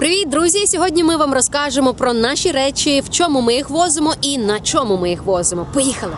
Привіт, друзі! Сьогодні ми вам розкажемо про наші речі, в чому ми їх возимо і на чому ми їх возимо. Поїхали!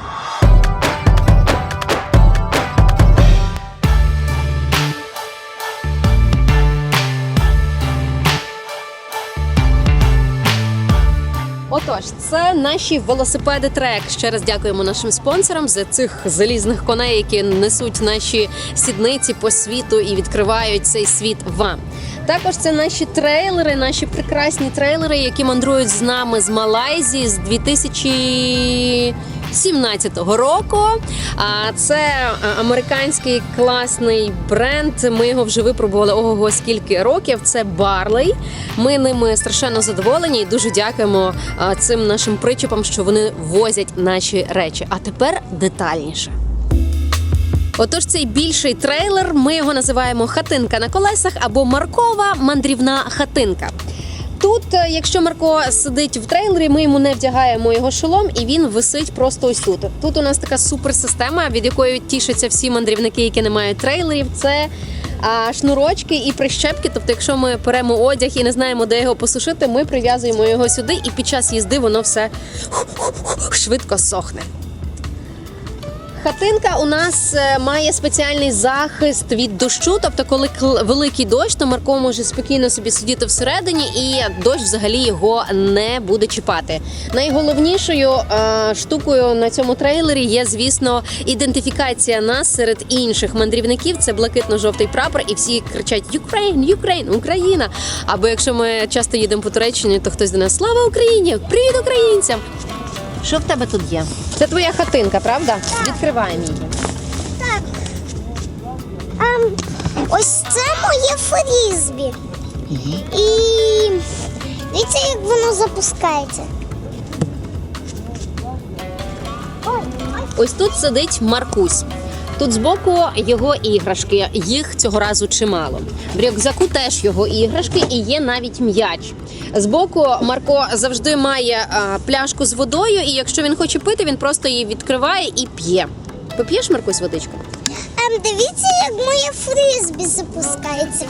Отож, це наші велосипеди трек. Ще раз дякуємо нашим спонсорам за цих залізних коней, які несуть наші сідниці по світу і відкривають цей світ вам. Також це наші трейлери, наші прекрасні трейлери, які мандрують з нами з Малайзії з 2017 року. А це е, американський класний бренд. Ми його вже випробували ого скільки років. Це Барлей. Ми ними страшенно задоволені і дуже дякуємо цим нашим причепам, що вони возять наші речі. А тепер детальніше. Отож, цей більший трейлер. Ми його називаємо хатинка на колесах або маркова мандрівна хатинка. Тут, е, якщо Марко сидить в трейлері, ми йому не вдягаємо його шолом, і він висить просто ось тут. Тут у нас така суперсистема, від якої тішаться всі мандрівники, які не мають трейлерів. Це а, шнурочки і прищепки. Тобто, якщо ми беремо одяг і не знаємо, де його посушити, ми прив'язуємо його сюди, і під час їзди воно все швидко сохне. Хатинка у нас е, має спеціальний захист від дощу. Тобто, коли великий дощ, то Марко може спокійно собі сидіти всередині, і дощ взагалі його не буде чіпати. Найголовнішою е, штукою на цьому трейлері є, звісно, ідентифікація нас серед інших мандрівників. Це блакитно-жовтий прапор, і всі кричать Юкрейн, Юкрейн, Україна. Або якщо ми часто їдемо по Туреччині, то хтось до нас Слава Україні! Привіт українцям! Що в тебе тут є? Це твоя хатинка, правда? Відкриваємо її. Так. Ем, ось це моє фрізбі. І дивіться, як воно запускається. Ой, ой. Ось тут сидить Маркусь. Тут збоку його іграшки. Їх цього разу чимало. В рюкзаку теж його іграшки і є навіть м'яч. Збоку Марко завжди має пляшку з водою, і якщо він хоче пити, він просто її відкриває і п'є. Поп'єш Маркусь водичку? Ем, дивіться, як моє фрізбі запускається.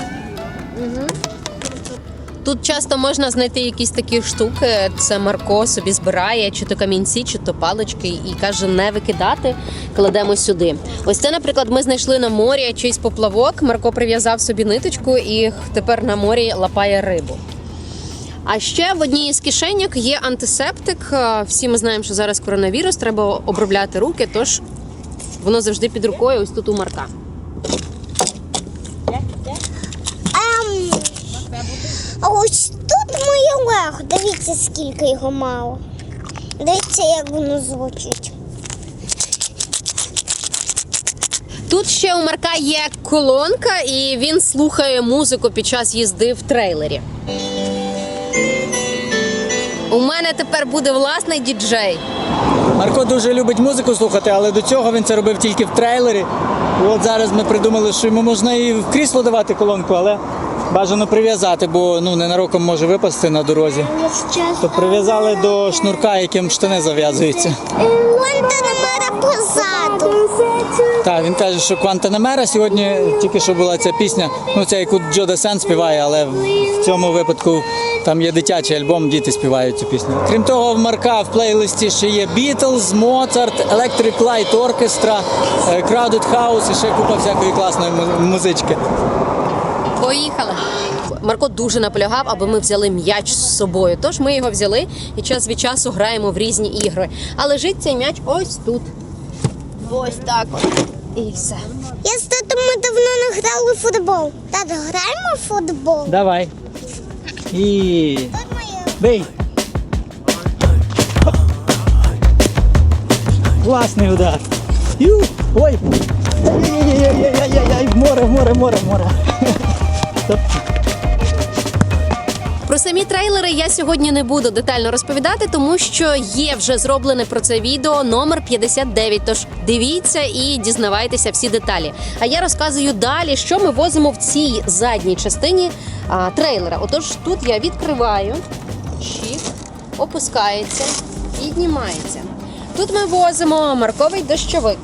Тут часто можна знайти якісь такі штуки. Це Марко собі збирає, чи то камінці, чи то палички, і каже не викидати, кладемо сюди. Ось це, наприклад, ми знайшли на морі чийсь поплавок. Марко прив'язав собі ниточку і тепер на морі лапає рибу. А ще в одній із кишеньок є антисептик. Всі ми знаємо, що зараз коронавірус, треба обробляти руки, тож воно завжди під рукою. Ось тут у Марка. Ем, а ось тут. Дивіться, скільки його мало. Дивіться, як воно звучить. Тут ще у Марка є колонка, і він слухає музику під час їзди в трейлері. У мене тепер буде власний діджей. Марко дуже любить музику слухати, але до цього він це робив тільки в трейлері. І от зараз ми придумали, що йому можна і в крісло давати колонку, але бажано прив'язати, бо ну ненароком може випасти на дорозі. То прив'язали до шнурка, яким штани зав'язуються. Гуантанамера позаду. Так, він каже, що Квантанамера сьогодні тільки що була ця пісня, ну це яку Джо Десен співає, але в цьому випадку там є дитячий альбом, діти співають цю пісню. Крім того, в Марка в плейлисті ще є Beatles, Mozart, Electric Light Orchestra, е, Crowded House і ще купа всякої класної музички. Поїхали. Марко дуже наполягав, аби ми взяли м'яч з собою. Тож ми його взяли і час від часу граємо в різні ігри. А лежить цей м'яч ось тут. Ось так. от. І все. Я з татом ми давно не грали в футбол. Тато, граємо в футбол. Давай. І бей. Класний удар. Ю! Ой! Ай-яй-яй-яй-яй-яй! Море, в море, в море, море. Про самі трейлери я сьогодні не буду детально розповідати, тому що є вже зроблене про це відео номер 59. Тож дивіться і дізнавайтеся всі деталі. А я розказую далі, що ми возимо в цій задній частині а, трейлера. Отож, тут я відкриваю, щіп, опускається, піднімається. Тут ми возимо марковий дощовик.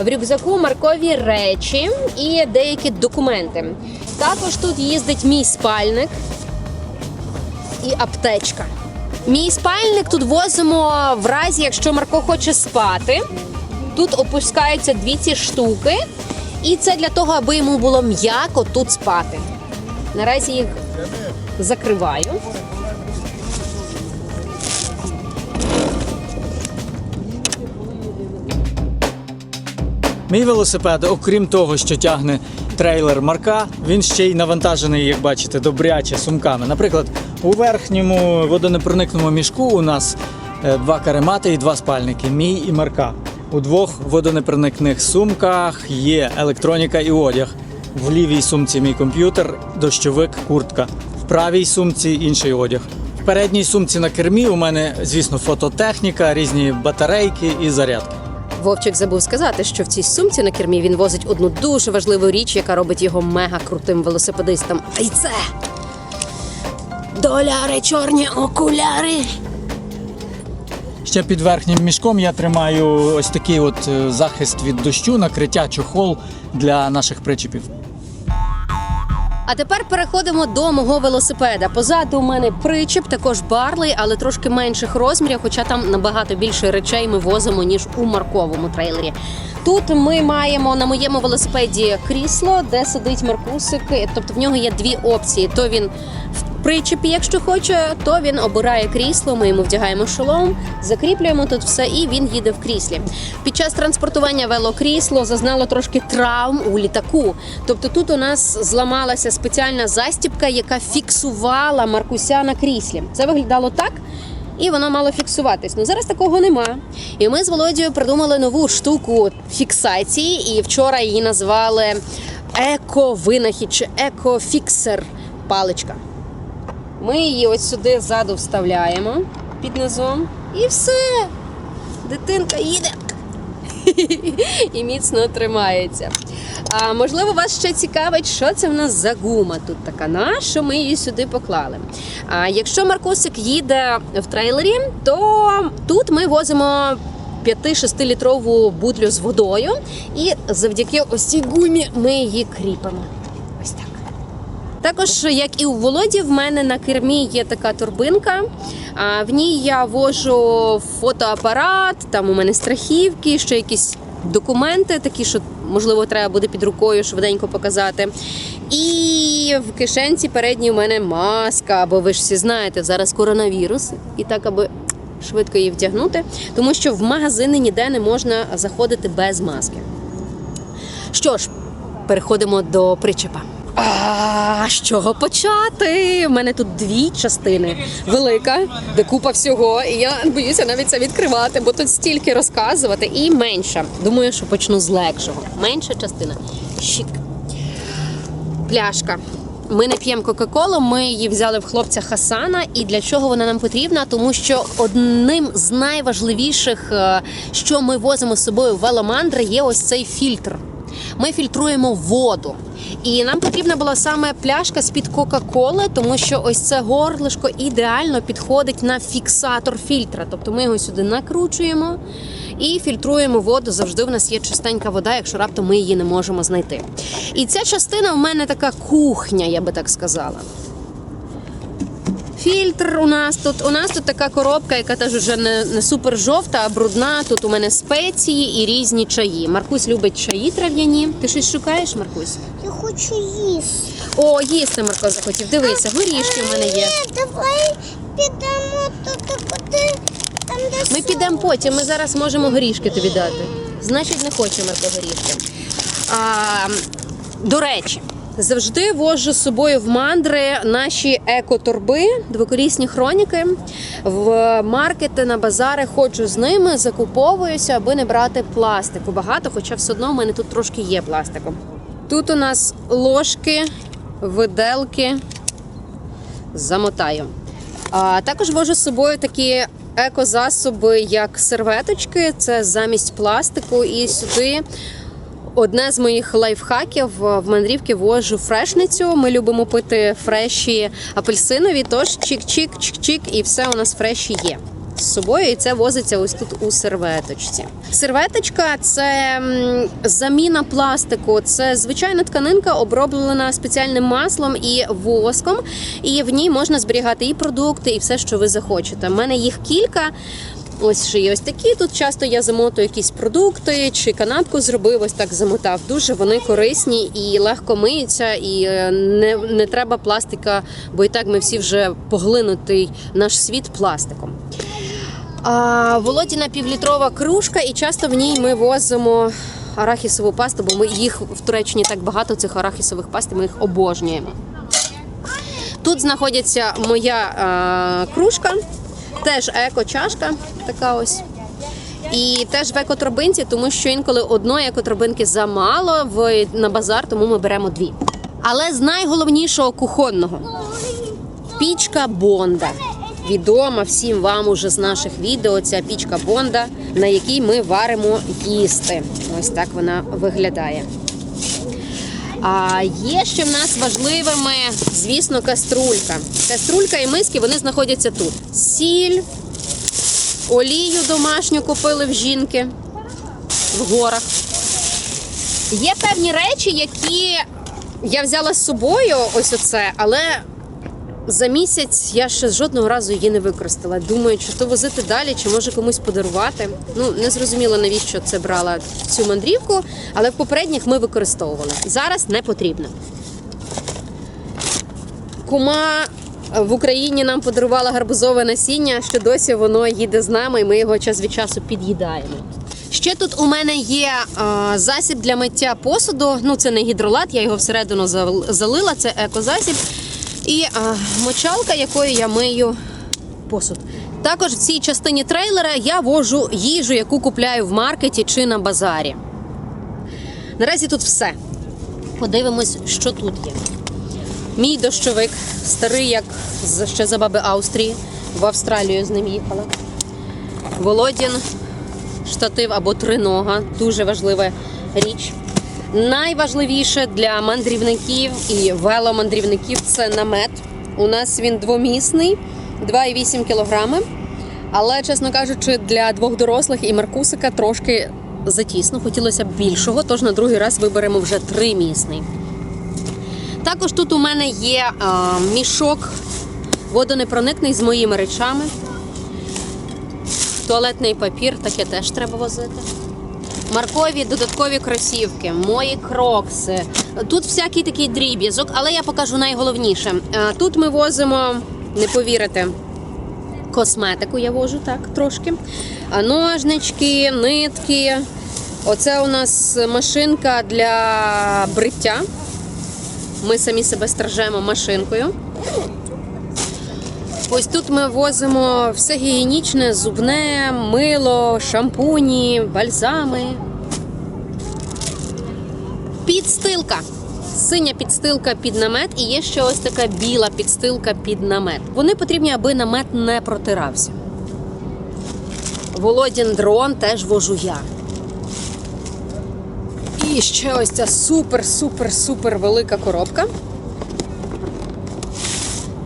В рюкзаку маркові речі і деякі документи. Також тут їздить мій спальник. і аптечка. Мій спальник тут возимо в разі, якщо Марко хоче спати. Тут опускаються дві ці штуки, і це для того, аби йому було м'яко тут спати. Наразі їх закриваю. Мій велосипед, окрім того, що тягне трейлер марка, він ще й навантажений, як бачите, добряче сумками. Наприклад, у верхньому водонепроникному мішку у нас е, два каремати і два спальники мій і марка. У двох водонепроникних сумках є електроніка і одяг. В лівій сумці мій комп'ютер, дощовик, куртка. В правій сумці інший одяг. В передній сумці на кермі у мене, звісно, фототехніка, різні батарейки і зарядки. Вовчик забув сказати, що в цій сумці на кермі він возить одну дуже важливу річ, яка робить його мега крутим велосипедистом. А й це доляри, чорні окуляри. Ще під верхнім мішком я тримаю ось такий от е, захист від дощу, накриття чохол для наших причепів. А тепер переходимо до мого велосипеда. Позаду у мене причеп, також барли, але трошки менших розмірів, хоча там набагато більше речей ми возимо, ніж у марковому трейлері. Тут ми маємо на моєму велосипеді крісло, де сидить Маркусик. Тобто в нього є дві опції: то він в причепі, якщо хоче, то він обирає крісло. Ми йому вдягаємо шолом, закріплюємо тут все, і він їде в кріслі. Під час транспортування велокрісло зазнало трошки травм у літаку. Тобто тут у нас зламалася спеціальна застібка, яка фіксувала Маркуся на кріслі. Це виглядало так. І воно мало фіксуватись. Ну зараз такого нема. І ми з Володією придумали нову штуку фіксації, і вчора її назвали еко-винахід чи еко-фіксер паличка. Ми її ось сюди ззаду вставляємо під низом. І все. Дитинка їде. І міцно тримається. А можливо, вас ще цікавить, що це в нас за гума тут така, на що ми її сюди поклали. А якщо Маркусик їде в трейлері, то тут ми возимо 5-6 літрову бутлю з водою, і завдяки ось цій гумі ми її кріпимо. Також, як і у Володі, в мене на кермі є така торбинка. А в ній я вожу фотоапарат, там у мене страхівки, ще якісь документи, такі, що можливо треба буде під рукою швиденько показати. І в кишенці передній у мене маска, бо ви ж всі знаєте, зараз коронавірус, і так, аби швидко її вдягнути, тому що в магазини ніде не можна заходити без маски. Що ж, переходимо до причепа. А з чого почати? У мене тут дві частини. Велика, де купа всього, і я боюся навіть це відкривати, бо тут стільки розказувати, і менша. Думаю, що почну з легшого. Менша частина. Щітка. Пляшка. Ми не п'ємо Кока-Колу, ми її взяли в хлопця Хасана. І для чого вона нам потрібна? Тому що одним з найважливіших, е, що ми возимо з собою в веломандри, є ось цей фільтр. Ми фільтруємо воду. І нам потрібна була саме пляшка з-під Кока-Коли, тому що ось це горлишко ідеально підходить на фіксатор фільтра. Тобто ми його сюди накручуємо і фільтруємо воду. Завжди в нас є чистенька вода, якщо раптом ми її не можемо знайти. І ця частина в мене така кухня, я би так сказала. Фільтр у нас тут. У нас тут така коробка, яка теж вже не, не супер жовта, а брудна. Тут у мене спеції і різні чаї. Маркусь любить чаї трав'яні. Ти щось шукаєш, Маркусь? Я хочу їсти. О, їсти Марко захотів. Дивися, горішки в мене є. Ні, давай підемо туди, куди там, де Ми підемо потім. Ми зараз можемо горішки тобі дати. Значить, не хоче Марко горішки. А, до речі. Завжди вожу з собою в мандри наші екоторби, двокорісні хроніки. В маркети на базари ходжу з ними, закуповуюся, аби не брати пластику. Багато, хоча все одно в мене тут трошки є пластику. Тут у нас ложки, виделки, замотаю. А також вожу з собою такі екозасоби, як серветочки, це замість пластику. І сюди одне з моїх лайфхаків в мандрівки вожу фрешницю. Ми любимо пити фреші апельсинові, тож чик-чик, чик-чик, і все у нас фреші є. з собою, і це возиться ось тут у серветочці. Серветочка це заміна пластику. Це звичайна тканинка, оброблена спеціальним маслом і воском. І в ній можна зберігати і продукти, і все, що ви захочете. У мене їх кілька. Ось ще є ось такі. Тут часто я замотую якісь продукти чи канапку зробив, ось так замотав. Дуже вони корисні і легко миються, і е, не, не треба пластика, бо і так ми всі вже поглинутий наш світ пластиком. А, Володіна півлітрова кружка, і часто в ній ми возимо арахісову пасту, бо ми їх в Туреччині так багато цих арахісових паст, ми їх обожнюємо. Тут знаходиться моя а, кружка, теж еко-чашка, така ось. І теж в екотробинці, тому що інколи одної екотробинки замало в, на базар, тому ми беремо дві. Але з найголовнішого кухонного пічка Бонда. Відома всім вам уже з наших відео. Ця пічка Бонда, на якій ми варимо їсти. Ось так вона виглядає. А є ще в нас важливими, звісно, каструлька. Каструлька і миски вони знаходяться тут. Сіль, олію домашню купили в жінки в горах. Є певні речі, які я взяла з собою, ось оце, але за місяць я ще жодного разу її не використала. Думаю, чи то возити далі, чи може комусь подарувати. Ну не зрозуміло, навіщо це брала цю мандрівку, але в попередніх ми використовували. Зараз не потрібно. Кума в Україні нам подарувала гарбузове насіння, що досі воно їде з нами, і ми його час від часу під'їдаємо. Ще тут у мене є а, засіб для миття посуду. Ну це не гідролат, я його всередину залила. Це екозасіб. І а, мочалка, якою я мию посуд. Також в цій частині трейлера я вожу їжу, яку купляю в маркеті чи на базарі. Наразі тут все. Подивимось, що тут є. Мій дощовик, старий, як ще за баби Австрії. В Австралію з ним їхала. Володін, штатив або тринога дуже важлива річ. Найважливіше для мандрівників і веломандрівників це намет. У нас він двомісний, 2,8 кілограми. Але, чесно кажучи, для двох дорослих і Маркусика трошки затісно. Хотілося б більшого, тож на другий раз виберемо вже тримісний. Також тут у мене є а, мішок водонепроникний з моїми речами. Туалетний папір, таке теж треба возити. Маркові додаткові кросівки, мої крокси. Тут всякий такий дріб'язок, але я покажу найголовніше. Тут ми возимо, не повірите, косметику я вожу так трошки. Ножнички, нитки. Оце у нас машинка для бриття. Ми самі себе стражемо машинкою. Ось тут ми возимо все гігієнічне, зубне, мило, шампуні, бальзами. Підстилка. Синя підстилка під намет і є ще ось така біла підстилка під намет. Вони потрібні, аби намет не протирався. Володін дрон теж вожу я. І ще ось ця супер-супер-супер велика коробка.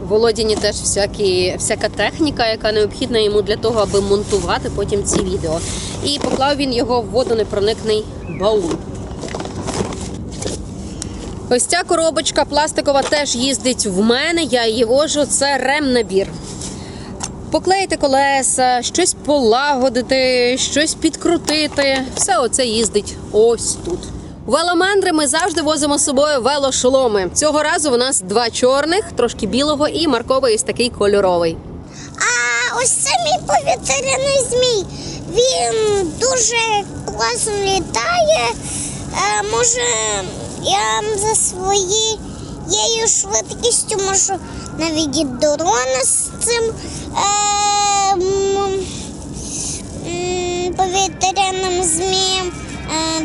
Володіні теж всякі, всяка техніка, яка необхідна йому для того, аби монтувати потім ці відео. І поклав він його в водонепроникний баул. Ось ця коробочка пластикова теж їздить в мене. Я її вожу. Це ремнабір. Поклеїти колеса, щось полагодити, щось підкрутити. Все оце їздить ось тут. Веломандри ми завжди возимо з собою велошоломи. Цього разу у нас два чорних, трошки білого і марковий ось такий кольоровий. А ось це мій повітряний змій. Він дуже класно літає. Е, може, я за своєю швидкістю можу навіть і з цим е, повітряним змієм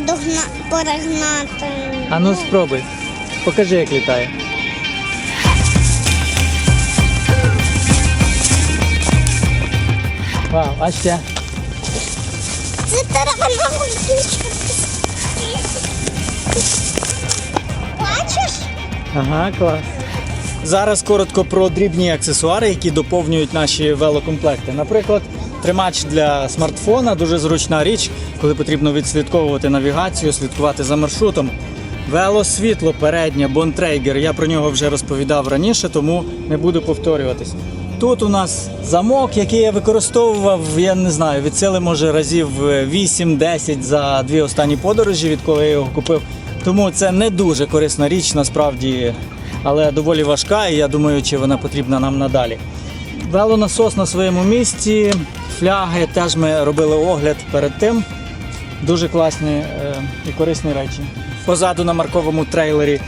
догна, перегнати. А ну спробуй. Покажи, як літає. Вау, а ще. Це треба на. Бачиш? Ага, клас. Зараз коротко про дрібні аксесуари, які доповнюють наші велокомплекти. Наприклад, тримач для смартфона, дуже зручна річ, коли потрібно відслідковувати навігацію, слідкувати за маршрутом. Велосвітло переднє, Bontrager, я про нього вже розповідав раніше, тому не буду повторюватись. Тут у нас замок, який я використовував, я не знаю, від сили може разів 8-10 за дві останні подорожі, відколи я його купив. Тому це не дуже корисна річ насправді, але доволі важка, і я думаю, чи вона потрібна нам надалі. Велонасос на своєму місці, фляги теж ми робили огляд перед тим. Дуже класні е, і корисні речі. Позаду на марковому трейлері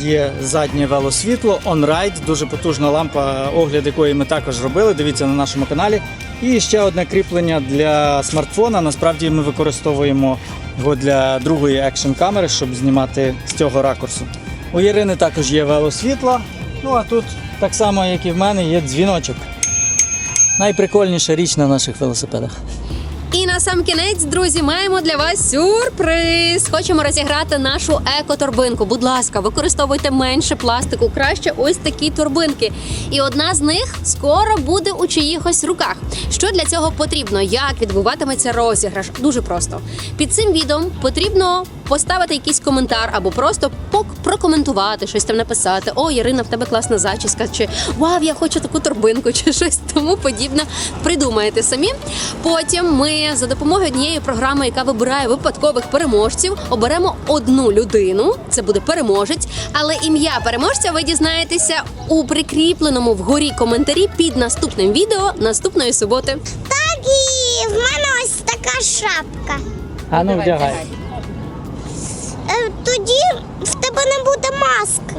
є заднє велосвітло, OnRide, дуже потужна лампа, огляд якої ми також робили. Дивіться на нашому каналі. І ще одне кріплення для смартфона. Насправді ми використовуємо його для другої екшн камери, щоб знімати з цього ракурсу. У Ірини також є велосвітло. Ну а тут так само, як і в мене, є дзвіночок. Найприкольніша річ на наших велосипедах. На сам кінець, друзі, маємо для вас сюрприз. Хочемо розіграти нашу еко-торбинку. Будь ласка, використовуйте менше пластику, краще ось такі торбинки. І одна з них скоро буде у чиїхось руках. Що для цього потрібно? Як відбуватиметься розіграш? Дуже просто. Під цим відео потрібно поставити якийсь коментар або просто прокоментувати, щось там написати. О, Ірина, в тебе класна зачіска, чи Вау, я хочу таку торбинку, чи щось тому подібне. Придумаєте самі. Потім ми за допомогою однієї програми, яка вибирає випадкових переможців, оберемо одну людину. Це буде переможець, але ім'я переможця ви дізнаєтеся у прикріпленому вгорі коментарі під наступним відео наступної суботи. Так і в мене ось така шапка. А ну вдягай. Е, тоді в тебе не буде маски.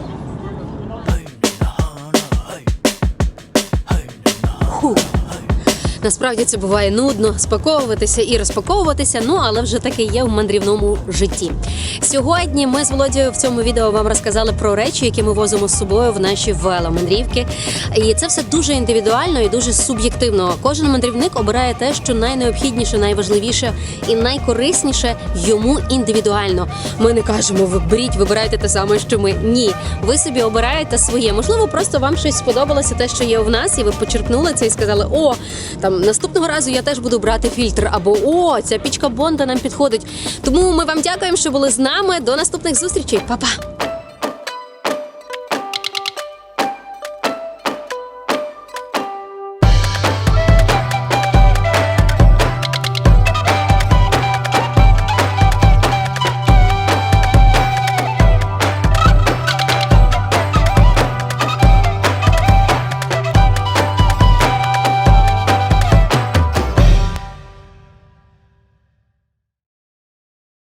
Фу. Насправді це буває нудно спаковуватися і розпаковуватися. Ну але вже таке є в мандрівному житті. Сьогодні ми з Володією в цьому відео вам розказали про речі, які ми возимо з собою в наші веломандрівки. І це все дуже індивідуально і дуже суб'єктивно. Кожен мандрівник обирає те, що найнеобхідніше, найважливіше і найкорисніше йому індивідуально. Ми не кажемо, ви беріть, вибирайте те саме, що ми. Ні, ви собі обираєте своє. Можливо, просто вам щось сподобалося, те, що є у нас, і ви почерпнули це і сказали: О, там наступного разу я теж буду брати фільтр, або о, ця пічка Бонда нам підходить. Тому ми вам дякуємо, що були з нами. До наступних зустрічей, Па-па!